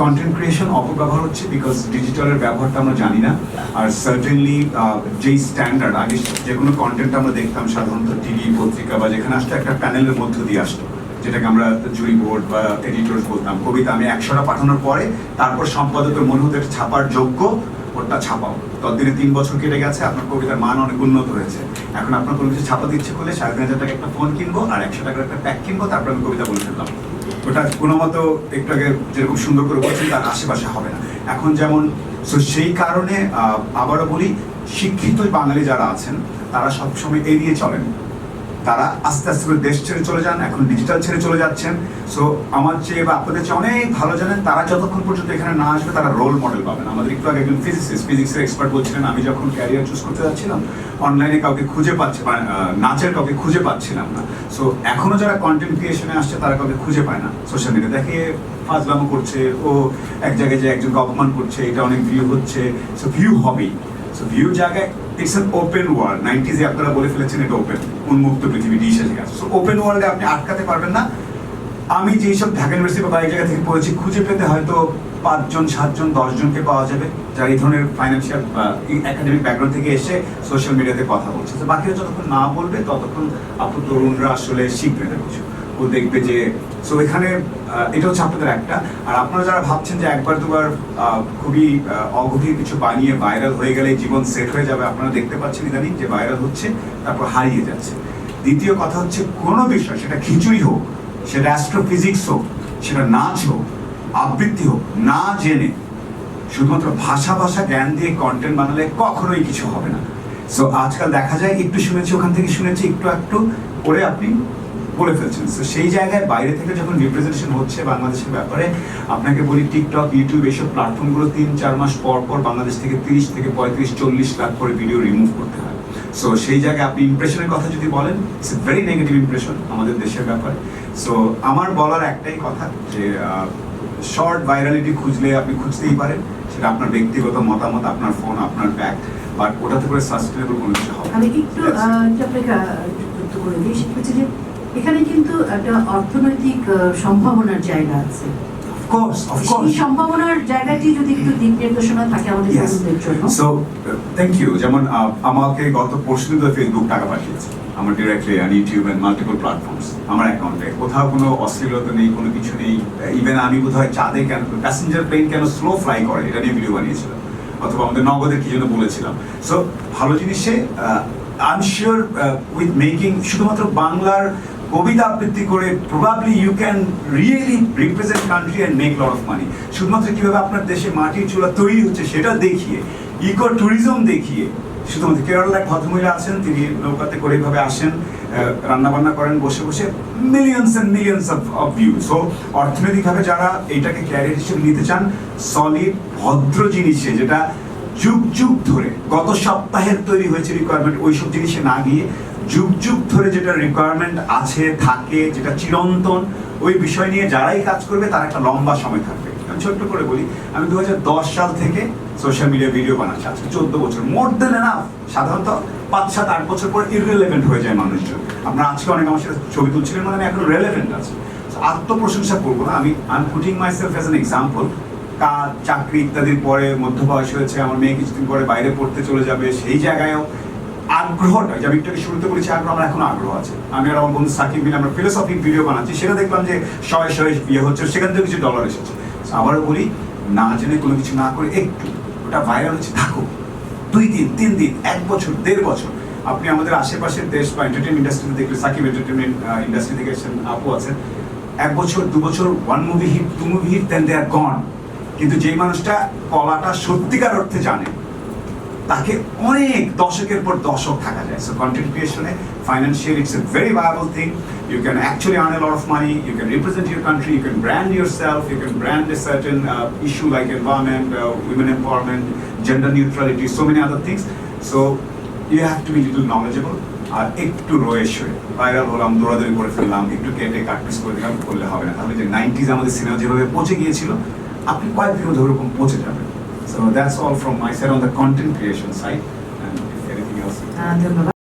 Content creation অপব্যবহার হচ্ছে because ডিজিটালের ব্যবহারটা আমরা জানি না। আর সার্টেনলি যেই স্ট্যান্ডার্ড আগে যে কোনো কন্টেন্ট আমরা দেখতাম সাধারণত টিভি পত্রিকা বা যেখানে আসতো একটা প্যানেলের মধ্য দিয়ে আসতো, যেটাকে আমরা জুরি বোর্ড বা এডিটর্স বলতাম। কবিতা আমি একশোটা পাঠানোর পরে তারপর সম্পাদকের মনে হতো ছাপার যোগ্য ওটা ছাপাও। ততদিনে তিন বছর কেটে গেছে, আপনার কবিতার মান অনেক উন্নত হয়েছে। এখন আপনার কোনো কিছু ছাপাতে ইচ্ছে করলে সাড়ে তিন হাজার টাকা একটা ফোন কিনবো আর একশো টাকার একটা প্যাক কিনবো, তারপর আমি কবিতা বলে ফেললাম। ওটা কোনো মতো একটু আগে যেরকম সুন্দর করে বলছেন, তার আশেপাশে হবে না। এখন যেমন সো সেই কারণে আবারও বলি, শিক্ষিত বাঙালি যারা আছেন, তারা সবসময় এড়িয়ে চলেন। তারা আস্তে আস্তে করে দেশ ছেড়ে চলে যান, এখন ডিজিটাল ছেড়ে চলে যাচ্ছেন। সো আমার চেয়ে বা আপনাদের চেয়ে অনেক ভালো জানেন, তারা যতক্ষণ পর্যন্ত এখানে না আসবে, তারা রোল মডেল পাবেন। আমাদের একটু আগে একজন ফিজিক্সিস্ট ফিজিক্সের এক্সপার্ট বলছিলেন, আমি যখন ক্যারিয়ার চুজ করতে যাচ্ছিলাম অনলাইনে কাউকে খুঁজে পাচ্ছে নাচের কাউকে খুঁজে পাচ্ছিলাম না। সো এখনও যারা কন্টেন্ট ক্রিয়েশনে আসছে, তারা কাউকে খুঁজে পায় না। সোশ্যাল মিডিয়া দেখে ফাজলামো করছে, ও এক জায়গায় যে একজনকে অপমান করছে, এটা অনেক ভিউ হচ্ছে। সো ভিউ হবেই। সো ভিউ জায়গায় ইটস অ্যান ওপেন ওয়ার্ল্ড নাইনটিজে আপনারা বলে ফেলেছেন, এটা ওপেন উন্মুক্ত পৃথিবী ডিশ এসে গেছে। সো ওপেন ওয়ার্ল্ডে আপনি আটকাতে পারবেন না। আমি যেই সব ঢাকা ইউনিভার্সিটি বা এই জায়গা থেকে পড়েছি, খুঁজে পেতে হয়তো পাঁচজন, সাতজন, দশজনকে পাওয়া যাবে, যারা এই ধরনের ফাইন্যান্সিয়াল বা একাডেমিক ব্যাকগ্রাউন্ড থেকে এসে সোশ্যাল মিডিয়াতে কথা বলছে। তো বাকিরা যতক্ষণ না বলবে, ততক্ষণ আপু তরুণরা আসলে শিখবে না কিছু। ও দেখবে যে সো এখানে এটা হচ্ছে আপনাদের একটা। আর আপনারা যারা ভাবছেন যে একবার দুবার খুবই অগভীর কিছু বানিয়ে ভাইরাল হয়ে গেলে জীবন সেট হয়ে যাবে, আপনারা দেখতে পাচ্ছেন ইদানিং যে ভাইরাল হচ্ছে, তারপর হারিয়ে যাচ্ছে। দ্বিতীয় কথা হচ্ছে, কোনো বিষয়, সেটা খিচুড়ি হোক, সেটা অ্যাস্ট্রোফিজিক্স হোক, সেটা নাচ হোক, আবৃত্তি হোক, না জেনে, শুধুমাত্র ভাষা ভাষা জ্ঞান দিয়ে কন্টেন্ট বানালে কখনোই কিছু হবে না। সো আজকাল দেখা যায়, একটু শুনেছি, ওখান থেকে শুনেছি, একটু একটু করে আপনি বলে ফেলছেন। তো সেই জায়গায় বাইরে থেকে যখন রিপ্রেজেন্টেশন হচ্ছে বাংলাদেশের ব্যাপারে আপনাকে বলি টিকটক ইউটিউব এইসব প্ল্যাটফর্মগুলো তিন চার মাস পর পর বাংলাদেশ থেকে তিরিশ থেকে পঁয়ত্রিশ চল্লিশ লাখ করে ভিডিও রিমুভ করতে হয়। সো সেই জায়গায় আপনি ইমপ্রেশনের কথা যদি বলেন it's a very negative impression আমাদের দেশের ব্যাপারে। সো আমার বলার একটাই কথা যে শর্ট ভাইরালিটি খুঁজলে আপনি খুঁজতেই পারেন। সেটা আপনার ব্যক্তিগত মতামত আপনার ফোন আপনার ব্যাগ বাট ওটাতে করে সাস্টেনেবল কোনো কিছু হবে। আমি একটু আপনাকে করে দিই। সেটা হচ্ছে যে এখানে কিন্তু একটা অর্থনৈতিক সম্ভাবনার জায়গা আছে। Of course, সেই সম্ভাবনার জায়গাটি যদি একটু দিক নির্দেশনা থাকে আমাদের তরুণদের জন্য। সো থ্যাংক ইউ যেমন আমাকে গত পরশু দিন ফেসবুক টাকা পাঠিয়েছে। আমার ডিরেক্টলি আর ইউটিউব এন্ড মাল্টিপল প্ল্যাটফর্মস আমার অ্যাকাউন্টে কোথাও কোনো অশ্লীলতা নেই কোনো কিছু নেই। ইভেন আমি বোধহয় চাঁদে কেন প্যাসেঞ্জার প্লেন কেন স্লো ফ্লাই করে এটা নিয়ে ভিডিও বানিয়েছিলাম। অথবা আমাদের কি জন্য বলেছিলাম। সো ভালো জিনিসে উইথ মেকিং শুধুমাত্র বাংলার কবিতা আবৃত্তি করে probably you can really represent country and make lot of money শুধুমাত্র কীভাবে আপনার দেশে মাটির চুলা তৈরি হচ্ছে সেটা দেখিয়ে ইকো ট্যুরিজম দেখিয়ে, শুধুমাত্র কেরালার এক ভদ্রমহিলা আছেন, তিনি নৌকাতে করে এইভাবে আসেন রান্না বান্না করেন, বসে বসে millions and millions of of view so অর্থনৈতিকভাবে যারা এটাকে ক্যারিয়ার হিসেবে নিতে চান সলিড ভদ্র জিনিসে যেটা যুগ যুগ ধরে, গত সপ্তাহের তৈরি হয়েছে রিকোয়ারমেন্ট ওইসব জিনিসে না গিয়ে যুগ যুগ ধরে যেটা রিকোয়ারমেন্ট আছে, থাকে, যেটা চিরন্তন, ওই বিষয় নিয়ে যারাই কাজ করবে, তার একটা লম্বা সময় থাকবে। আমি ছোট্ট করে বলি, আমি দু সাল থেকে সোশ্যাল মিডিয়া ভিডিও বানাচ্ছি। আজকে চোদ্দ বছর মোর দেন এনাফ সাধারণত পাঁচ, সাত, আট বছর পর ইররিলেভেন্ট হয়ে যায় মানুষজন। আপনারা আজকে অনেক আমার সাথে ছবি তুলছিলেন মানে আমি এখন রেলেভেন্ট আছে। আত্মপ্রশংসা করব না। আমি I putting myself as an example কাজ, চাকরি ইত্যাদির পরে মধ্য বয়স হয়েছে, আমার মেয়ে কিছুদিন পরে বাইরে পড়তে চলে যাবে, সেই জায়গায়ও আগ্রহটা যে আমি একটু শুরুতে বলেছি আগ্রহ আমার এখন আগ্রহ আছে। আমি আর আমার বন্ধু সাকিব মিলে আমরা ফিলোসফিক ভিডিও বানাচ্ছি। সেটা দেখলাম যে শয়ে শয়ে বিয়ে হচ্ছে সেখান থেকে কিছু ডলার এসেছে। So, আবারও বলি না জেনে কোনো কিছু না করে একটু ওটা ভাইরাল হচ্ছে থাকুক দুই দিন তিন দিন এক বছর দেড় বছর। আপনি আমাদের আশেপাশের দেশ বা এন্টারটেনমেন্ট ইন্ডাস্ট্রিতে দেখলে সাকিব এন্টারটেনমেন্ট ইন্ডাস্ট্রি থেকে এসেছেন আপু আছেন। এক বছর দু বছর one movie hit two movie hit then they are gone কিন্তু যেই মানুষটা কলাটা সত্যিকার অর্থে জানে তাকে অনেক দশকের পর দশক থাকা যায়। So content ক্রিয়েশনে financial it's a very viable thing you can actually earn a lot of money you can represent your country you can brand yourself you can brand a certain issue like environment women empowerment gender neutrality so many other things so you have to be little knowledgeable আর একটু হয়ে viral হলাম, দৌড়াদৌড়ি করে ফেললাম, একটু কেটে cut piece করে দিলাম, করলে হবে না। তাহলে যে নাইনটিজ আমাদের সিনেমা যেভাবে পৌঁছে গিয়েছিল, আপনি কয়েকদিন মধ্যে ওরকম পচে যাবেন। So that's all from my side on the content creation side. And if anything else.